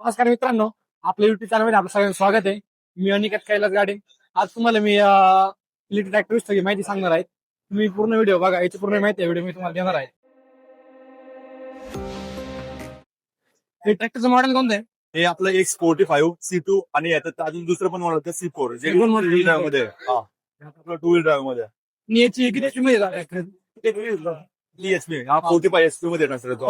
नमस्कार मित्रांनो आपल्या युट्यूब चॅनलमध्ये आपलं सगळ्यांचं स्वागत आहे. मी अनिकेत कैलास गाडे. आज तुम्हाला मी इलेक्ट्रिक ट्रॅक्टर सगळी माहिती सांगणार आहे. तुम्ही पूर्ण व्हिडिओ बघा याची पूर्ण माहिती आहे व्हिडिओ मी तुम्हाला देणार आहे. हे ट्रॅक्टरचं मॉडेल कोणतं आहे? हे आपलं X forty five C two आणि याच्यात अजून दुसरं पण मॉडेल सी फोर जे टू व्हीलरमध्ये आहे. हा. हे आपलं टू व्हीलर ड्राईव्हमध्ये. आणि याची किती HP मध्ये tractor? एचपी हा फोर्टी फायमध्ये येणार सर तो.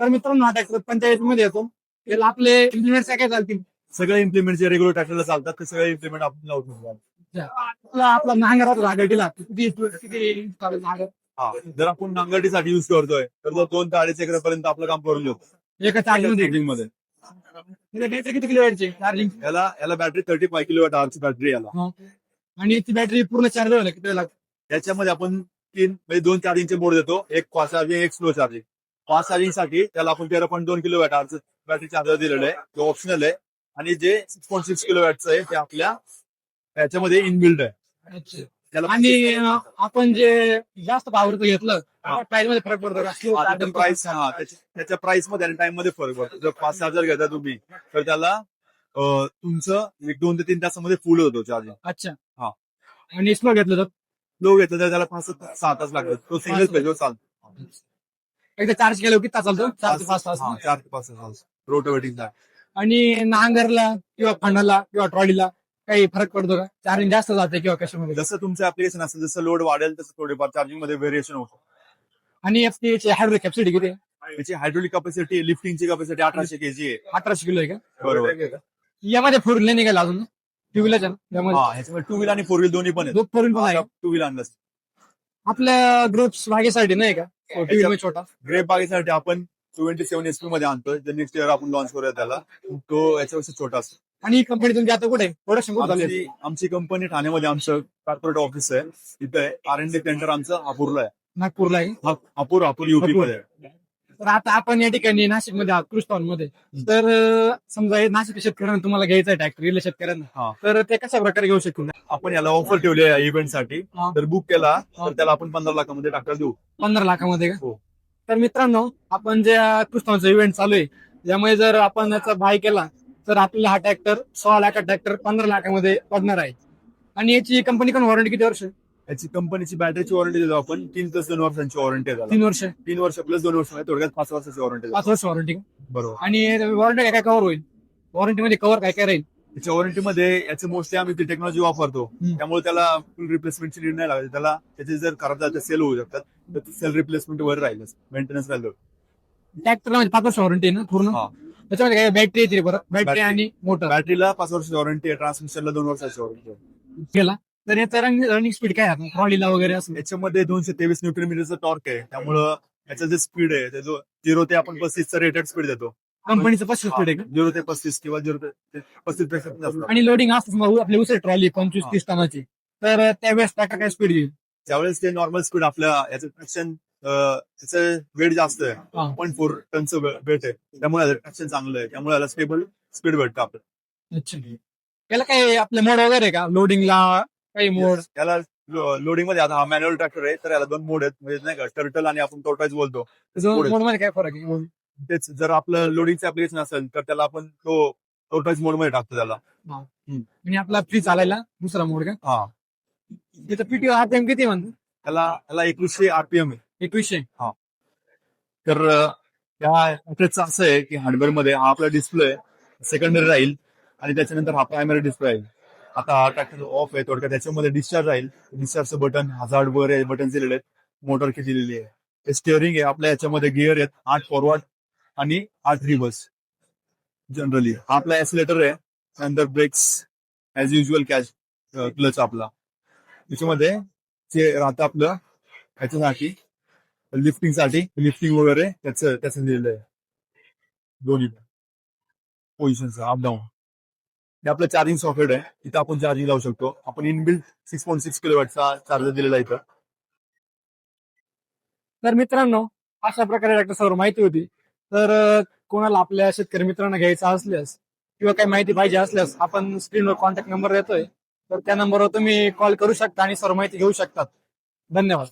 तर मित्रांनो हा ट्रॅक्टर पंचेचाळीसमध्ये येतो. याला आपले इम्प्लिमेंट काय चालतील? सगळे इम्प्लिमेंट जे रेग्युलर ट्रॅक्टरला चालतात ते सगळे इम्प्लिमेंट आपण लावून. आपला आपला किती किती चालेल नांगर? हा. जर आपण नांगरटीसाठी युज करतोय तर तो दोन ते अडीच एकरपर्यंत आपलं काम करून घेऊ एका चार्जिंगमध्ये. चार्जिंगमध्ये त्याचे किती किलो चार्जिंग? याला याला battery thirty five kilo watt आरची बॅटरी याला आणि ती बॅटरी पूर्ण चार्ज व्हायला किती वेळ लागतो? त्याच्यामध्ये आपण तीन म्हणजे दोन चार्जिंगचे बोर्ड देतो. एक फास्ट चार्जिंग एक स्लो चार्जिंग फास्ट चार्जिंगसाठी त्याला आपण तेरा पॉईंट दोन किलो वॅट आरचं बॅटरी चार्जर दिलेलं आहे. ते ऑप्शनल आहे. आणि जे सिक्स पॉईंट सिक्स किलो वॅटचं आहे ते आपल्या याच्यामध्ये इनबिल्ड आहे. त्याला आणि आपण जे जास्त पॉवरचं घेतलं. प्राइसमध्ये फरक पडतो प्राइस हा त्याच्या- प्राइसमध्ये आणि टाइममध्ये फरक पडतो. जर फास्ट चार्जर घेता तुम्ही तर त्याला तुमचं एक दोन ते तीन तासामध्ये फुल होतो चार्जिंग अच्छा. हा. आणि स्लो घेतलं तर? लो घेतलं तर त्याला पाच सहा तास लागतात. तो सिंगल पेजवर चालतो. एकदा चार्ज केलं किती तास चालतो? चार ते पाच तास. चार ते पाच तास रोटोवेटिंग आणि नांगरला किंवा फणाला किंवा ट्रॉलीला काही फरक पडतो का? चार्जिंग जास्त जाते किंवा कशामध्ये? जसं तुमचं ऍप्लिकेशन असेल जसं लोड वाढेल तसं थोडेफार चार्जिंगमध्ये व्हेरिएशन होतं. आणि एफटीची हायड्रो कॅपॅसिटी किती आहे? त्याची हायड्रोलिक कॅपॅसिटी लिफ्टिंगची कॅपॅसिटी अठराशे केजी आहे. अठराशे किलो आहे का? बरोबर. यामध्ये फोर व्हीलर निघाला अजून? टू व्हीलरच्या हा ह्याच्यामध्ये टू व्हील आणि फोर व्हील दोन्ही पण फोर व्हील पण आहे टू व्हील आणलं आपल्या ग्रुप्स भागेसाठी नाही का? टू व्हीलर छोटा? ग्रेप बागेसाठी आपण ट्वेंटी सेव्हन एचपी मध्ये आणतोय. जे नेक्स्ट इयर आपण लॉन्च करूया त्याला. तो याच्यापेक्षा छोटा असतो. आणि कंपनी तुमची आता कुठे? प्रोडक्शन कुठे? आमची आमची कंपनी ठाण्यामध्ये आमचं कॉर्पोरेट ऑफिस आहे. आहे. आर एन डी सेंटर आमचं हापूरला आहे. नागपूरला आहे? हा- हापूर हापूर युपी हापूर. मध्ये आहे. तर आता आपण या ठिकाणी नाशिकमध्ये आहोत कृष्णमध्ये. तर अं, समजा हे नाशिक शेतकऱ्यांना तुम्हाला घ्यायचं आहे ट्रॅक्टर इथल्या शेतकऱ्यांना. हा. तर ते कशा प्रकारे घेऊ शकतील आपण याला ऑफर ठेवली आहे इव्हेंटसाठी. हा. तर बुक केला हा. तर त्याला आपण पंधरा लाखामध्ये टाका देऊ. पंधरा लाखामध्ये का? हो. तर मित्रांनो आपण जे कृष्णाचा इव्हेंट चालू आहे त्यामुळे जर आपण याचा बाय केला तर आपल्याला हा ट्रॅक्टर सोळा लाखा ट्रॅक्टर पंधरा लाखामध्ये पडणार आहे. आणि याची कंपनी पण वॉरंटी किती वर्ष? याची कंपनीची बॅटरीची वॉरंटी देतो आपण. तीन प्लस दोन वर्षांची वॉरंटी तीन वर्ष. तीन वर्ष प्लस दोन वर्ष म्हणजे थोडक्यात पाच वर्षाची वॉरंटी पाच वर्ष वॉरंटी बरोबर. आणि वॉरंटी काय काय कव्हर होईल? वॉरंटी मध्ये कव्हर काय काय राहील? त्याच्या वॉरंटीमध्ये याचे मोस्टली आम्ही ती टेक्नॉलॉजी वापरतो. त्यामुळे त्याला फुल रिप्लेसमेंटची नीड नाही लागत. त्याला त्याचे जर खराब झाले सेल होऊ शकतात. तर सेल रिप्लेसमेंट वर राहील मेंटेनन्स राहिलं ट्रॅक्टरला म्हणजे पाच वर्ष वॉरंटी आहे ना पूर्ण? हा. त्याच्यामध्ये काय बॅटरी येते बरं? Battery Battery. आणि मोटर बॅटरीला पाच वर्षाची वॉरंटी आहे. ट्रान्समिशनला दोन वर्षाची वॉरंटी आहे. केला? तर याचा रनिंग स्पीड काय आहे? ट्रॉलीला वगैरे असं? याच्यामध्ये दोनशे तेवीस न्यूट्रन मीटरचं टॉर्क आहे. त्यामुळं याचं जे स्पीड आहे ते जो झिरो ते आपण पस्तीसचं रेटेड स्पीड देतो. कंपनीचं पस्तीस स्पीड आहे का? झिरो ते पस्तीस किंवा झिरो ते पस्तीसपेक्षा पण जास्त. आणि लोडिंग असतं समजा आपली उचल ट्रॉली पंचवीस. तीस टनाची. तर त्यावेळेस ट्रॅक्टर काय स्पीड घेईल ज्यावेळेस ते नॉर्मल स्पीड आपल्या याचं ट्रॅक्शन त्याचं वेट जास्त आहे. पॉईंट फोर टनचं वेट आहे. त्यामुळे ट्रॅक्शन चांगलं आहे. त्यामुळे याला स्टेबल स्पीड भेटतं आपलं. अच्छा. त्याला काय आपले मोड वगैरे का? लोडिंगला काही मोड याला लोडिंगमध्ये आता हा मॅन्युअल ट्रॅक्टर आहे तर याला दोन मोड आहेत. म्हणजे नाही का टर्टल आणि आपण टोटाईज बोलतो. मोडमध्ये काय फरक आहे? तेच जर आपलं लोडिंगचं ऍप्लिकेशन असेल तर त्याला आपण तो टोटाईज मोडमध्ये टाकतो त्याला. आणि आपला फ्री चालायला दुसरा मोड का? हा. त्याचं पीटी आरपीएम किती म्हणतो? त्याला त्याला एकवीसशे आरपीएम आहे. एकवीसशे? तर अं, या ऍपरेटचं असं आहे की हार्डवेअरमध्ये हा आपला डिस्प्ले सेकंडरी राहील आणि त्याच्यानंतर हा प्रायमरी डिस्प्ले राहील. आता हा ट्रॅक्टर ऑफ आहे थोडक्यात त्याच्यामध्ये डिस्चार्ज राहील. डिस्चार्जचं बटन हजार्ड वगैरे बटन दिलेले आहेत. मोटर किती दिलेली आहे स्टिअरिंग आहे आपल्या याच्यामध्ये गिअर आहेत. आठ फॉरवर्ड आणि आठ रिव्हर्स जनरली हा आपला ऍसिलेटर आहे. Under brakes as usual cash clutch आपला. त्याच्यामध्ये जे राहतं आपलं ह्याच्यासाठी लिफ्टिंगसाठी लिफ्टिंग वगैरे त्याचं त्याचं दिलेलं आहे. दोन्ही पोझिशनचं अप डाऊन हे आपलं चार्जिंग सॉकेट आहे. इथं आपण चार्जिंग लावू शकतो. आपण इनबिल्ड सिक्स पॉईंट सिक्स किलोवॅटचा चार्जर दिलेला आहे इथं. तर मित्रांनो अशा प्रकारे डॉक्टर सर्व माहिती होती. तर कोणाला आपल्या शेतकरी मित्रांना घ्यायचा असल्यास किंवा काही माहिती पाहिजे असल्यास आपण स्क्रीनवर कॉन्टॅक्ट नंबर देतोय. तर त्या नंबरवर तुम्ही कॉल करू शकता आणि सर्व माहिती घेऊ शकतात धन्यवाद.